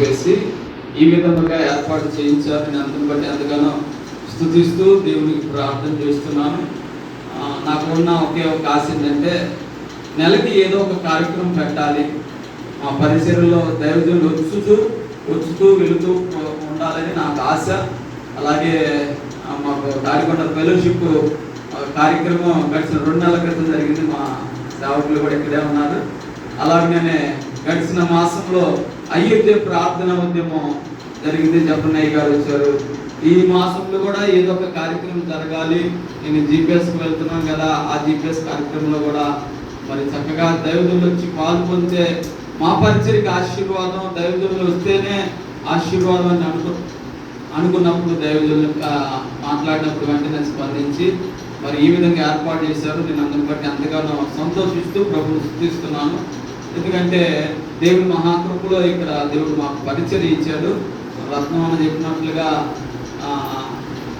వేసి ఈ విధముగా ఏర్పాటు చేయించారు నేను బట్టి ఎంతగానో స్థుతిస్తూ దేవునికి ప్రార్థన చేస్తున్నాను. నాకు ఉన్న ఒకే ఒక ఆశ ఏంటంటే నెలకి ఏదో ఒక కార్యక్రమం పెట్టాలి. మా పరిసరంలో దైవజనులు వచ్చుతూ వచ్చుతూ వెళుతూ ఉండాలని నాకు ఆశ. అలాగే మాకు దారికొండ ఫెలోషిప్ కార్యక్రమం గడిచిన రెండు నెలల క్రితం జరిగింది. మా సేవకులు కూడా ఇక్కడే ఉన్నారు. అలాగనే గడిచిన మాసంలో అయ్యొద్దే ప్రార్థన ఉద్యమం జరిగింది. జపన్నయ్య గారు వచ్చారు. ఈ మాసంలో కూడా ఏదో ఒక కార్యక్రమం జరగాలి. నేను జీపీఎస్కి వెళ్తున్నాం కదా. ఆ జీపీఎస్ కార్యక్రమంలో కూడా మరి చక్కగా దైవదులు వచ్చి పాల్పొందే మా పరిచయకి ఆశీర్వాదం దైవదులు వస్తేనే ఆశీర్వాదం అని అనుకు అనుకున్నప్పుడు దైవదులు మాట్లాడినప్పుడు వెంటనే స్పందించి మరి ఈ విధంగా ఏర్పాటు చేశారు. నేను అందరి బట్టి ఎంతగానో సంతోషిస్తూ ప్రభుత్వం స్థుతిస్తున్నాను. ఎందుకంటే దేవుడు మహాకృపలో ఇక్కడ దేవుడు మాకు పరిచయం ఇచ్చాడు రత్నం అని చెప్పినట్లుగా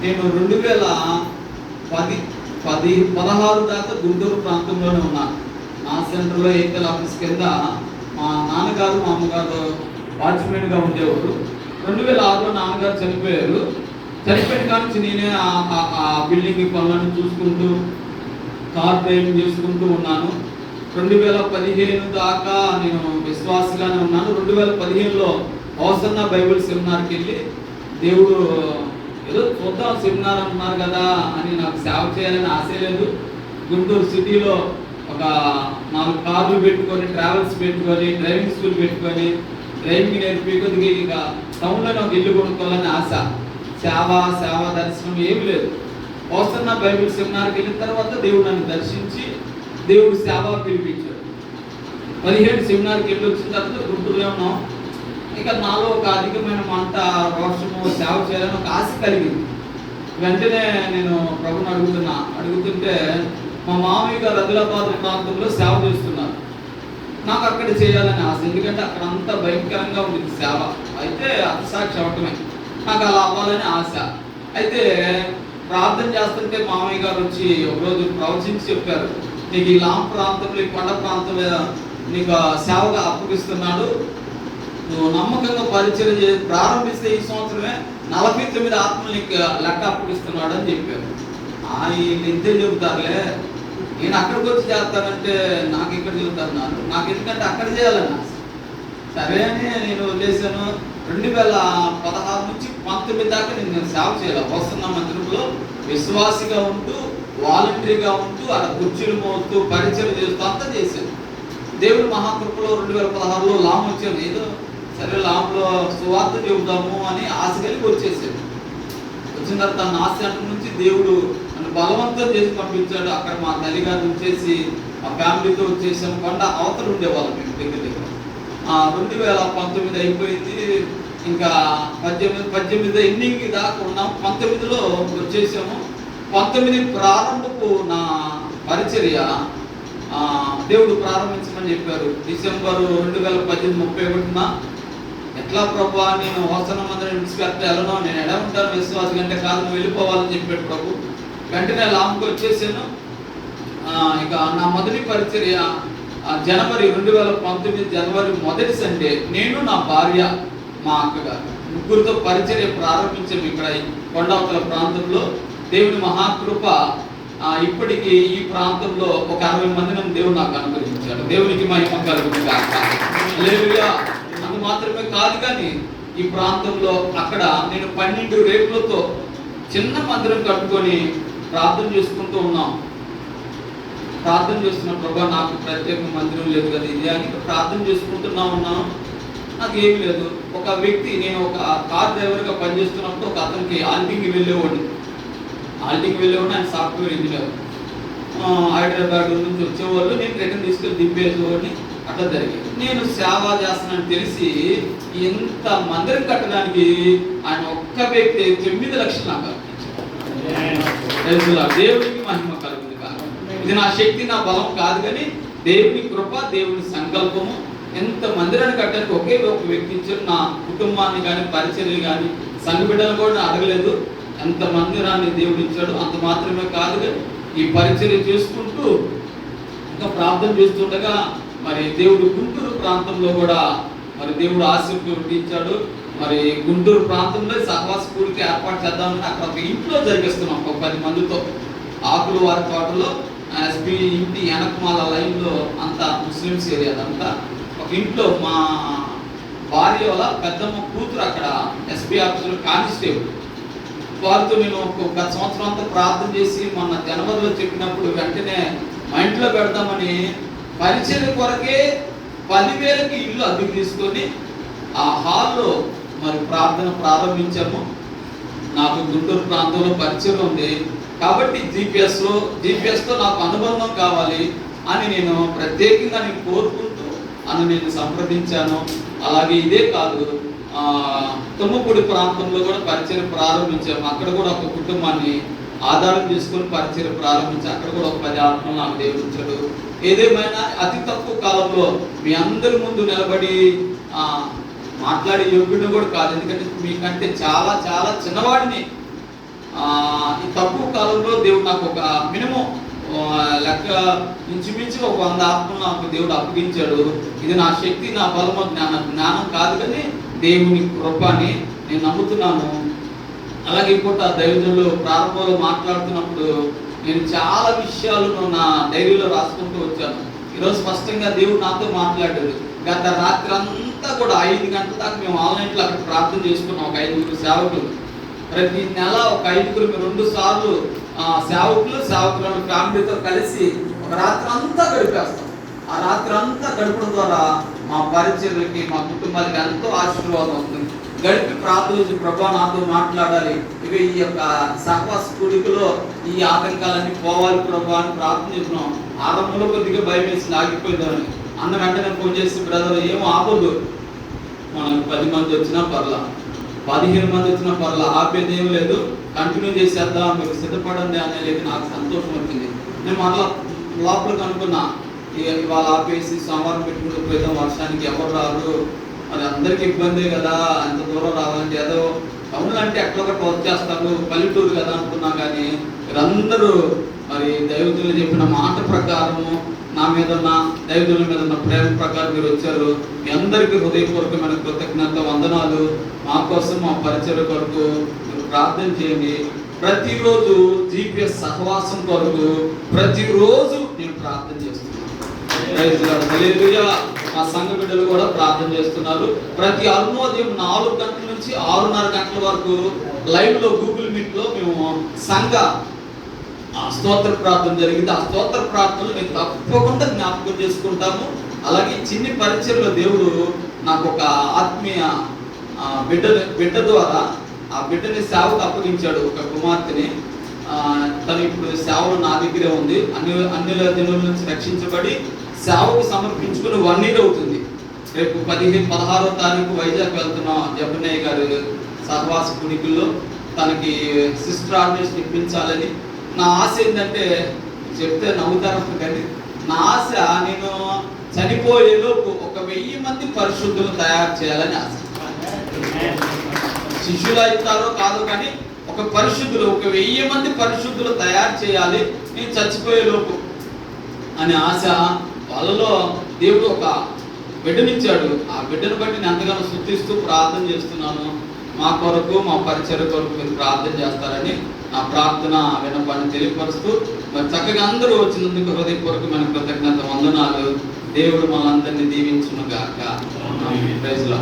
నేను రెండు వేల పది పది పదహారు దాకా గుంటూరు ప్రాంతంలోనే ఉన్నాను నా సెంటర్లో ఏకల్ ఆఫీస్ కింద మా నాన్నగారు మా అమ్మగారు వాచ్మెన్గా ఉండేవారు. రెండు వేల ఆరులో నాన్నగారు చనిపోయారు. చనిపోయిన కానీ నేనే ఆ- ఆ- ఆ బిల్డింగ్ పనులను చూసుకుంటూ కార్ డ్రైవింగ్ చేసుకుంటూ ఉన్నాను. రెండు వేల పదిహేను దాకా నేను విశ్వాసగానే ఉన్నాను. రెండు వేల పదిహేనులో అవసన్న బైబిల్ సెమినార్కి వెళ్ళి దేవుడు ఏదో చూద్దాం సెమినార్ అంటున్నారు కదా అని నాకు సేవ చేయాలని ఆశ లేదు. గుంటూరు సిటీలో ఒక నాలుగు కార్లు పెట్టుకొని ట్రావెల్స్ పెట్టుకొని డ్రైవింగ్ స్కూల్ పెట్టుకొని డ్రైవింగ్ నేర్పి కొద్దిగా ఇక టౌన్లోనే ఒక ఇల్లు కొనుక్కోవాలని ఆశ. సేవ సేవ దర్శనం ఏమి లేదు. అవసరం బైబిల్ సెమినార్కి వెళ్ళిన తర్వాత దేవుడు నన్ను దర్శించి దేవుడు సేవ పిలిపించాడు. పదిహేడు సెమినార్కి వెళ్ళి వచ్చిన తర్వాత గుంటూరులో ఉన్నాం. ఇక నాలో ఒక అధికమైన మంట రోషము సేవ చేయాలని ఒక ఆశ కలిగింది. వెంటనే నేను ప్రభుని అడుగుతున్నా. అడుగుతుంటే మా మామయ్య గారు ఆదిలాబాద్ ప్రాంతంలో సేవ చేస్తున్నారు. నాకు అక్కడ చేయాలని ఆశ. ఎందుకంటే అక్కడ అంత భయంకరంగా ఉంది సేవ. అయితే అతిసాక్షి అవటమే. నాకు అలా అవ్వాలని ఆశ. అయితే ప్రార్థన చేస్తుంటే మామయ్య గారు వచ్చి ఒకరోజు ప్రవచించి చెప్పారు. నీకు ఈ లాంగ్ ప్రాంతంలో ఈ కొండ ప్రాంతంలో నీకు సేవగా అప్పగిస్తున్నాడు. నువ్వు నమ్మకంగా పరిచయం చేసి ప్రారంభిస్తే ఈ సంవత్సరమే నలభై తొమ్మిది ఆత్మలు నీకు లెక్క అప్పగిస్తున్నాడు అని చెప్పారు ఆ వీళ్ళు ఇంతే చెబుతారులే. నేను అక్కడికి వచ్చి చేస్తానంటే నాకు ఇక్కడ చెబుతారు నాకు నాకు ఎందుకంటే అక్కడ చేయాలన్నా. సరే అని నేను వదిలేశాను. రెండు వేల పదహారు నుంచి పంతొమ్మిది దాకా నేను నేను సేవ చేయాలి. వస్తున్న మందిరంలో విశ్వాసిగా ఉంటూ వాలంటరీగా ఉంటూ అక్కడ కుర్చీలు మోస్తూ పరిచయం చేస్తూ అంతా చేశాను. దేవుడు మహాకృపలో రెండు వేల పదహారులో లామ్ వచ్చాను. ఏదో సరే లాంలో సువార్త చెబుదాము అని ఆశ కలిగి వచ్చేసాను. వచ్చిన తర్వాత తన ఆశ నుంచి దేవుడు నన్ను బలవంతం చేసి పంపించాడు. అక్కడ మా తల్లిగారు వచ్చేసి మా ఫ్యామిలీతో వచ్చేసాము. కొండ అవతలు ఉండేవాళ్ళం మేము దగ్గర దగ్గర. రెండు వేల పంతొమ్మిది అయిపోయింది. ఇంకా పద్దెనిమిది పద్దెనిమిది ఎన్నింగ్ దాకా ఉన్నాం. పంతొమ్మిదిలో వచ్చేసాము. పంతొమ్మిది ప్రారంభపు నా పరిచర్య దేవుడు ప్రారంభించమని చెప్పారు. డిసెంబర్ రెండు వేల పద్దెనిమిది ముప్పై ఒకటిన. ఎట్లా ప్రభు నేను వసన మందిరం విడిచిపెట్ట వెళ్ళను నేను ఎలా ఉంటాను? విశ్వాస గంటే కాదు వెళ్ళిపోవాలని చెప్పాడు ప్రభు. వెంటనే లాంకి వచ్చేసాను. ఇక నా మొదటి పరిచర్య జనవరి రెండు వేల పంతొమ్మిది జనవరి మొదటి సండే నేను నా భార్య మా అక్కగారు ముగ్గురితో పరిచర్య ప్రారంభించాము ఇక్కడ కొండవతల ప్రాంతంలో. దేవుని మహాకృప ఇప్పటికి ఈ ప్రాంతంలో ఒక అరవై మందిని దేవుడు నాకు అనుగ్రహించాడు. దేవునికి మహిమ కలుగుతుంది లేదుగా అందు మాత్రమే కాదు కానీ ఈ ప్రాంతంలో అక్కడ నేను పన్నెండు రేపులతో చిన్న మందిరం కట్టుకొని ప్రార్థన చేసుకుంటూ ఉన్నాం. ప్రార్థన చేస్తున్న ప్రభా నాకు ప్రత్యేక మందిరం లేదు కదా ఇది అని ప్రార్థన చేసుకుంటున్నా ఉన్నాను నాకు ఏమీ లేదు. ఒక వ్యక్తి నేను ఒక కార్ డ్రైవర్గా పనిచేస్తున్నప్పుడు ఒక అతనికి ఆల్టింగ్కి వెళ్ళేవాడిని. ఆల్టింగ్ వెళ్ళేవాడిని ఆయన సాఫ్ట్వేర్ ఇంజనీర్. హైదరాబాద్ నుంచి వచ్చేవాళ్ళు నేను రిటర్న్ తీసుకెళ్ళి దింపేసేవాడిని అట్లా జరిగింది. నేను సేవ చేస్తున్నానని తెలిసి ఎంత మందిరం కట్టడానికి ఆయన ఒక్క వ్యక్తి తొమ్మిది లక్షలు నాకు దేవునికి మహిమ. ఇది నా శక్తి నా బలం కాదు కానీ దేవుని కృప దేవుని సంకల్పము. ఎంత మందిరాన్ని కట్టడానికి ఒకే ఒక వ్యక్తి ఇచ్చారు. నా కుటుంబాన్ని కానీ పరిచర్యలు కానీ సంఘబిడ్డలు కూడా అడగలేదు. ఎంత మందిరాన్ని దేవుడు ఇచ్చాడు అంత మాత్రమే కాదు కానీ ఈ పరిచర్య చేసుకుంటూ ఇంకా ప్రార్థన చేస్తుండగా మరి దేవుడు గుంటూరు ప్రాంతంలో కూడా మరి దేవుడు ఆశీర్వదించాడు మరి గుంటూరు ప్రాంతంలో సహవాస పూర్తి ఏర్పాటు చేద్దామని అక్కడ ఒక ఇంట్లో జరిగిస్తున్నాం. ఒక పది మందితో ఆకులు వారి తోటలో. ఎస్పీ ఇంటి వెనకమాల లైన్లో అంతా ముస్లిమ్స్ ఏరియా అంతా ఒక ఇంట్లో మా భార్య వల్ల పెద్దమ్మ కూతురు అక్కడ ఎస్పీ ఆఫీసులో కానిస్టేబుల్. వారితో నేను ఒక గత సంవత్సరం అంతా ప్రార్థన చేసి మొన్న జనవరిలో చెప్పినప్పుడు వెంటనే మా ఇంట్లో పెడదామని పరిచయం కొరకే పదివేలకి ఇల్లు అద్దెకు తీసుకొని ఆ హాల్లో మరి ప్రార్థన ప్రారంభించాము. నాకు గుంటూరు ప్రాంతంలో పరిచయం ఉంది. కాబట్టి జీపీఎస్లో జీపీఎస్తో నాకు అనుబంధం కావాలి అని నేను ప్రత్యేకంగా నేను కోరుకుంటూ అని నేను సంప్రదించాను. అలాగే ఇదే కాదు తుమ్మపూడి ప్రాంతంలో కూడా పరిచయం ప్రారంభించాము. అక్కడ కూడా ఒక కుటుంబాన్ని ఆధారం చేసుకొని పరిచయం ప్రారంభించి అక్కడ కూడా ఒక పది ఆత్మలు నాకు దేవుడు ఏదేమైనా అతి తక్కువ కాలంలో మీ అందరి ముందు నిలబడి మాట్లాడే యోగ్యుడు కూడా కాదు. ఎందుకంటే మీకంటే చాలా చాలా చిన్నవాడిని తక్కువ కాలంలో దేవుడు నాకు ఒక మినిమం లెక్క ఇంచుమించు ఒక వంద ఆత్మలు నాకు దేవుడు అప్పగించాడు. ఇది నా శక్తి నా బలము జ్ఞాన జ్ఞానం కాదు కానీ దేవుని కృప అని నేను నమ్ముతున్నాను. అలాగే ఇప్పుడు ఆ దైవజనులు ప్రారంభంలో మాట్లాడుతున్నప్పుడు నేను చాలా విషయాలను నా డైరీలో రాసుకుంటూ వచ్చాను. ఈరోజు స్పష్టంగా దేవుడు నాతో మాట్లాడాడు. గత రాత్రి అంతా కూడా ఐదు గంటల దాకా మేము ఆన్లైన్లో అక్కడ ప్రార్థన చేసుకున్నాం. ఒక ఐదుగురు సేవకులు. ప్రతి నెల ఒక ఐదుగురు రెండు సార్లు సేవకులు సేవకులను ఫ్యామిలీతో కలిసి ఒక రాత్రి అంతా గడిపేస్తాం. ఆ రాత్రి అంతా గడపడం ద్వారా మా పరిచర్లకి మా కుటుంబాలకి ఎంతో ఆశీర్వాదం అవుతుంది గడిపి ప్రార్థన ప్రభా నాతో మాట్లాడాలి. ఇక ఈ యొక్క సహవాస కూడికలో ఈ ఆటంకాలన్నీ పోవాలి ప్రభా అని ప్రార్థన చేసినాం ఆరంభంలో కొద్దిగా భయం వేసి ఆగిపోయిందని అన్న వెంటనే ఫోన్ చేసి బ్రదర్ ఏం ఆపదు మనకు పది మంది వచ్చినా పర్లా. పదిహేను మంది వచ్చిన పర్లా ఆపేది ఏం లేదు. కంటిన్యూ చేసేద్దాం మీరు సిద్ధపడండి అనేది నాకు సంతోషం వచ్చింది. నేను మరలా లోపలికి అనుకున్నా ఇవాళ ఆపేసి సోమవారం పెట్టుకుంటూ పోయిద్దాం వర్షానికి ఎవరు రారు అది అందరికి ఇబ్బందే కదా అంత దూరం రావాలంటే ఏదో టౌన్లు అంటే ఎక్కడొకటి వచ్చేస్తారు పల్లెటూరు కదా అనుకున్నా కానీ మీరందరూ మరి దైవతులు చెప్పిన మాట ప్రకారము నా మీద ఉన్న దైవతుల మీద ఉన్న ప్రేమ ప్రకారం మీరు వచ్చారు. మీ అందరికీ హృదయపూర్వకమైన కృతజ్ఞత వందనాలు. మా కోసం మా పరిచయ కొరకు మీరు ప్రార్థన చేయండి. ప్రతిరోజు జీపీఎస్ సహవాసం కొరకు ప్రతిరోజు నేను ప్రార్థన చేస్తున్నాను. మా సంఘ బిడ్డలు కూడా ప్రార్థన చేస్తున్నారు. ప్రతి అరుణోదయం నాలుగు గంటల నుంచి ఆరున్నర గంటల వరకు లైవ్లో గూగుల్ మీట్లో మేము సంఘ ఆ స్తోత్ర ప్రార్థన జరిగింది. ఆ స్తోత్ర ప్రార్థనలు మేము తప్పకుండా జ్ఞాపకం చేసుకుంటాము. అలాగే చిన్ని పరిచయంలో దేవుడు నాకు ఒక ఆత్మీయ బిడ్డ బిడ్డ ద్వారా ఆ బిడ్డని సేవకు అప్పగించాడు ఒక కుమార్తెని. తను ఇప్పుడు సేవలు నా దగ్గరే ఉంది. అన్ని అన్ని దినుల నుంచి రక్షించబడి సేవకు సమర్పించుకుని వన్ ఇయర్ అవుతుంది. రేపు పదిహేను పదహారో తారీఖు వైజాగ్ వెళ్తున్నాం జపన్నయ్య గారు సహవాస కుణికుల్లో తనకి సిస్టర్ ఆర్డినేషన్ ఇప్పించాలని నా ఆశ ఏంటంటే చెప్తే నవ్వుతారు కానీ నా ఆశ నేను చనిపోయేలోపు ఒక వెయ్యి మంది పరిశుద్ధులు తయారు చేయాలని ఆశ. శిష్యులు అవుతారో కాదు కానీ ఒక పరిశుద్ధులు ఒక వెయ్యి మంది పరిశుద్ధులు తయారు చేయాలి నేను చచ్చిపోయేలోపు అనే ఆశ వాళ్ళలో దేవుడు ఒక బిడ్డనిచ్చాడు. ఆ బిడ్డను బట్టి నేను ఎంతగానో శుద్ధిస్తూ ప్రార్థన చేస్తున్నాను. మా కొరకు మా పరిచయ కొరకు మీరు ప్రార్థన చేస్తారని నా ప్రార్థన వినపాన్ని తెలియపరుస్తూ మరి చక్కగా అందరూ వచ్చినందుకు హృదయపూర్వకమైన కృతజ్ఞత వందనాలు. దేవుడు మనందరినీ దీవించును గాక ప్రైజ్లా